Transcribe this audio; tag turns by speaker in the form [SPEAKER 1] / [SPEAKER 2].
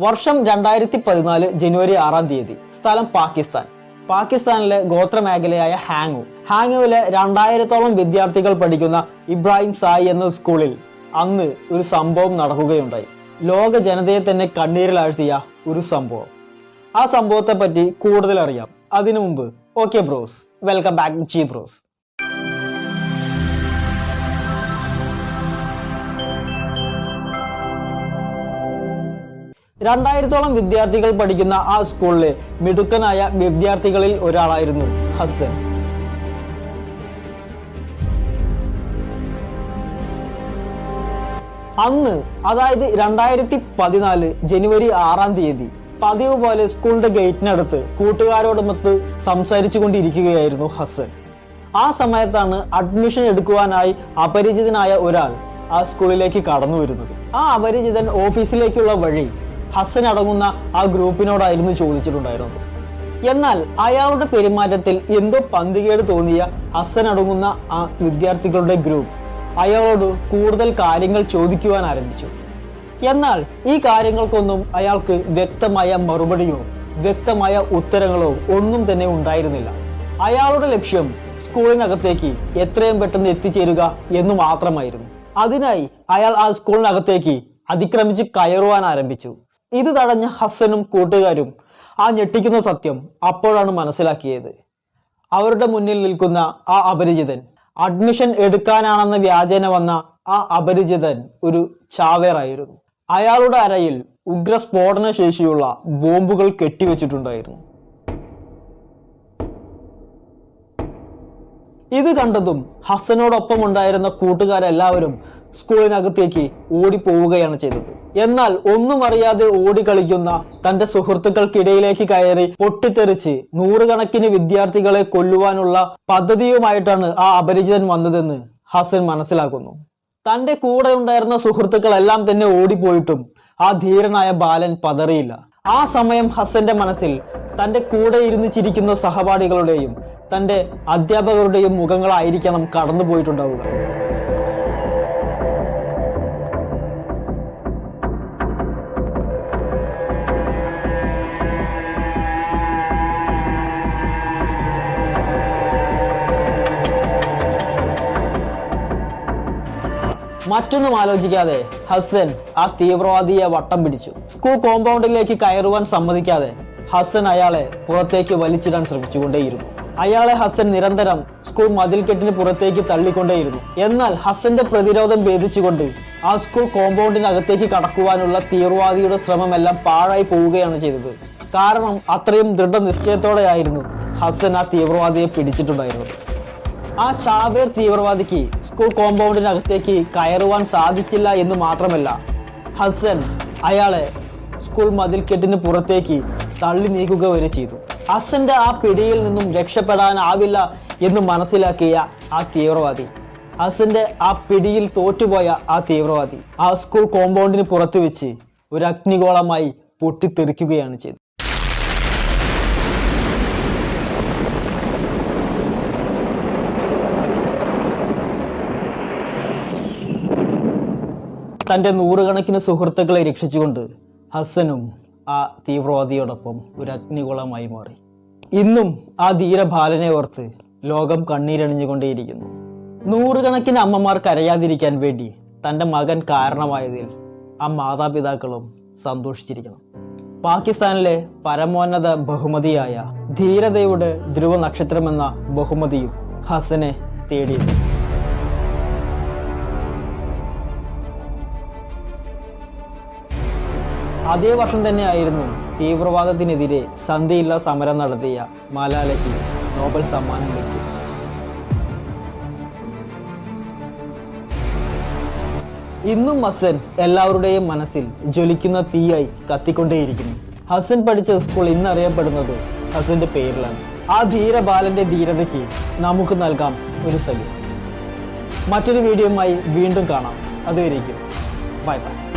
[SPEAKER 1] വർഷം രണ്ടായിരത്തി പതിനാല് ജനുവരി ആറാം തീയതി. സ്ഥലം പാകിസ്ഥാൻ. പാകിസ്ഥാനിലെ ഗോത്ര മേഖലയായ ഹാങ്ങു. ഹാങ്ങുവിലെ രണ്ടായിരത്തോളം വിദ്യാർത്ഥികൾ പഠിക്കുന്ന ഇബ്രാഹിം സായി എന്ന സ്കൂളിൽ അന്ന് ഒരു സംഭവം നടക്കുകയുണ്ടായി. ലോക ജനതയെ തന്നെ കണ്ണീരിലാഴ്ത്തിയ ഒരു സംഭവം. ആ സംഭവത്തെ പറ്റി കൂടുതൽ അറിയാം അതിനു മുമ്പ്. ഓക്കെ ബ്രോസ് വെൽക്കം ബാക്ക് ജി ബ്രോസ് രണ്ടായിരത്തോളം വിദ്യാർത്ഥികൾ പഠിക്കുന്ന ആ സ്കൂളിലെ മിടുക്കനായ വിദ്യാർത്ഥികളിൽ ഒരാളായിരുന്നു ഹസൻ അന്ന് അതായത് രണ്ടായിരത്തി പതിനാല് ജനുവരി ആറാം തീയതി പതിവ് പോലെ സ്കൂളിന്റെ ഗേറ്റിനടുത്ത് കൂട്ടുകാരോടുമൊത്ത് സംസാരിച്ചു കൊണ്ടിരിക്കുകയായിരുന്നു ഹസൻ ആ സമയത്താണ് അഡ്മിഷൻ എടുക്കുവാനായി അപരിചിതനായ ഒരാൾ ആ സ്കൂളിലേക്ക് കടന്നു വരുന്നത് ആ അപരിചിതൻ ഓഫീസിലേക്കുള്ള വഴി ഹസൻ അടങ്ങുന്ന ആ ഗ്രൂപ്പിനോടായിരുന്നു ചോദിച്ചിട്ടുണ്ടായിരുന്നത്. എന്നാൽ അയാളുടെ പെരുമാറ്റത്തിൽ എന്തോ പന്തികേട് തോന്നിയ ഹസൻ അടങ്ങുന്ന ആ വിദ്യാർത്ഥികളുടെ ഗ്രൂപ്പ് അയാളോട് കൂടുതൽ കാര്യങ്ങൾ ചോദിക്കുവാൻ ആരംഭിച്ചു. എന്നാൽ ഈ കാര്യങ്ങൾക്കൊന്നും അയാൾക്ക് വ്യക്തമായ മറുപടിയോ വ്യക്തമായ ഉത്തരങ്ങളോ ഒന്നും തന്നെ ഉണ്ടായിരുന്നില്ല. അയാളുടെ ലക്ഷ്യം സ്കൂളിനകത്തേക്ക് എത്രയും പെട്ടെന്ന് എത്തിച്ചേരുക എന്ന് മാത്രമായിരുന്നു. അതിനായി അയാൾ ആ സ്കൂളിനകത്തേക്ക് അതിക്രമിച്ച് കയറുവാൻ ആരംഭിച്ചു. ഇത് തടഞ്ഞ ഹസനും കൂട്ടുകാരും ആ ഞെട്ടിക്കുന്ന സത്യം അപ്പോഴാണ് മനസ്സിലാക്കിയത്. അവരുടെ മുന്നിൽ നിൽക്കുന്ന ആ അപരിചിതൻ അഡ്മിഷൻ എടുക്കാനാണെന്ന വ്യാജേന വന്ന ആ അപരിചിതൻ ഒരു ചാവേറായിരുന്നു. അയാളുടെ അരയിൽ ഉഗ്ര സ്ഫോടന ശേഷിയുള്ള ബോംബുകൾ കെട്ടിവെച്ചിട്ടുണ്ടായിരുന്നു. ഇത് കണ്ടതും ഹസനോടൊപ്പം ഉണ്ടായിരുന്ന കൂട്ടുകാരെല്ലാവരും സ്കൂളിനകത്തേക്ക് ഓടിപ്പോവുകയാണ് ചെയ്തത്. എന്നാൽ ഒന്നും അറിയാതെ ഓടിക്കളിക്കുന്ന തന്റെ സുഹൃത്തുക്കൾക്കിടയിലേക്ക് കയറി പൊട്ടിത്തെറിച്ച് നൂറുകണക്കിന് വിദ്യാർത്ഥികളെ കൊല്ലുവാനുള്ള പദ്ധതിയുമായിട്ടാണ് ആ അപരിചിതൻ വന്നതെന്ന് ഹസൻ മനസ്സിലാക്കുന്നു. തന്റെ കൂടെ ഉണ്ടായിരുന്ന സുഹൃത്തുക്കളെല്ലാം തന്നെ ഓടിപ്പോയിട്ടും ആ ധീരനായ ബാലൻ പതറിയില്ല. ആ സമയം ഹസന്റെ മനസ്സിൽ തന്റെ കൂടെ ഇരുന്ന് ചിരിക്കുന്ന സഹപാഠികളുടെയും തന്റെ അധ്യാപകരുടെയും മുഖങ്ങളായിരിക്കണം കടന്നുപോയിട്ടുണ്ടാവുക. മറ്റൊന്നും ആലോചിക്കാതെ ഹസൻ ആ തീവ്രവാദിയെ വട്ടം പിടിച്ചു. സ്കൂൾ കോമ്പൗണ്ടിലേക്ക് കയറുവാൻ സമ്മതിക്കാതെ ഹസൻ അയാളെ പുറത്തേക്ക് വലിച്ചിടാൻ ശ്രമിച്ചുകൊണ്ടേയിരുന്നു. അയാളെ ഹസൻ നിരന്തരം സ്കൂൾ മതിൽക്കെട്ടിന് പുറത്തേക്ക് തള്ളിക്കൊണ്ടേയിരുന്നു. എന്നാൽ ഹസന്റെ പ്രതിരോധം ഭേദിച്ചുകൊണ്ട് ആ സ്കൂൾ കോമ്പൗണ്ടിനകത്തേക്ക് കടക്കുവാനുള്ള തീവ്രവാദിയുടെ ശ്രമമെല്ലാം പാഴായി പോവുകയാണ് ചെയ്തത്. കാരണം അത്രയും ദൃഢനിശ്ചയത്തോടെയായിരുന്നു ഹസൻ ആ തീവ്രവാദിയെ പിടിച്ചിട്ടുണ്ടായിരുന്നത്. ആ ചാവേർ തീവ്രവാദിക്ക് സ്കൂൾ കോമ്പൗണ്ടിനകത്തേക്ക് കയറുവാൻ സാധിച്ചില്ല എന്ന് മാത്രമല്ല ഹസൻ അയാളെ സ്കൂൾ മതിൽക്കെട്ടിന് പുറത്തേക്ക് തള്ളി നീക്കുക വരെ ചെയ്തു. ഹസന്റെ ആ പിടിയിൽ നിന്നും രക്ഷപ്പെടാനാവില്ല എന്ന് മനസ്സിലാക്കിയ ആ തീവ്രവാദി. ഹസന്റെ ആ പിടിയിൽ തോറ്റുപോയ ആ തീവ്രവാദി ആ സ്കൂൾ കോമ്പൗണ്ടിന് പുറത്ത് വെച്ച് ഒരു അഗ്നിഗോളമായി പൊട്ടിത്തെറിക്കുകയാണ് ചെയ്തത്. തന്റെ നൂറുകണക്കിന് സുഹൃത്തുക്കളെ രക്ഷിച്ചുകൊണ്ട് ഹസനും ആ തീവ്രവാദിയോടൊപ്പം ഒരു അഗ്നികുളമായി മാറി. ഇന്നും ആ ധീരബാലനെ ഓർത്ത് ലോകം കണ്ണീരണിഞ്ഞുകൊണ്ടേയിരിക്കുന്നു. നൂറുകണക്കിന് അമ്മമാർ കരയാതിരിക്കാൻ വേണ്ടി തന്റെ മകൻ കാരണമായതിൽ ആ മാതാപിതാക്കളും സന്തോഷിച്ചിരിക്കണം. പാകിസ്ഥാനിലെ പരമോന്നത ബഹുമതിയായ ധീരതയുടെ ധ്രുവ നക്ഷത്രമെന്ന ബഹുമതിയും ഹസനെ തേടിയിരുന്നു. അതേ വർഷം തന്നെയായിരുന്നു തീവ്രവാദത്തിനെതിരെ സന്ധിയില്ല സമരം നടത്തിയ മലാലയ്ക്ക് നോബൽ സമ്മാനം ലഭിച്ചു ഇന്നും ഹസൻ എല്ലാവരുടെയും മനസ്സിൽ ജ്വലിക്കുന്ന തീയായി കത്തിക്കൊണ്ടേയിരിക്കുന്നു. ഹസൻ പഠിച്ച സ്കൂൾ ഇന്നറിയപ്പെടുന്നത് ഹസന്റെ പേരിലാണ്. ആ ധീര ബാലന്റെ ധീരതയ്ക്ക് നമുക്ക് നൽകാം ഒരു സല്യൂട്ട്. മറ്റൊരു വീഡിയോയുമായി വീണ്ടും കാണാം. അതുവരേക്കും. Bye bye.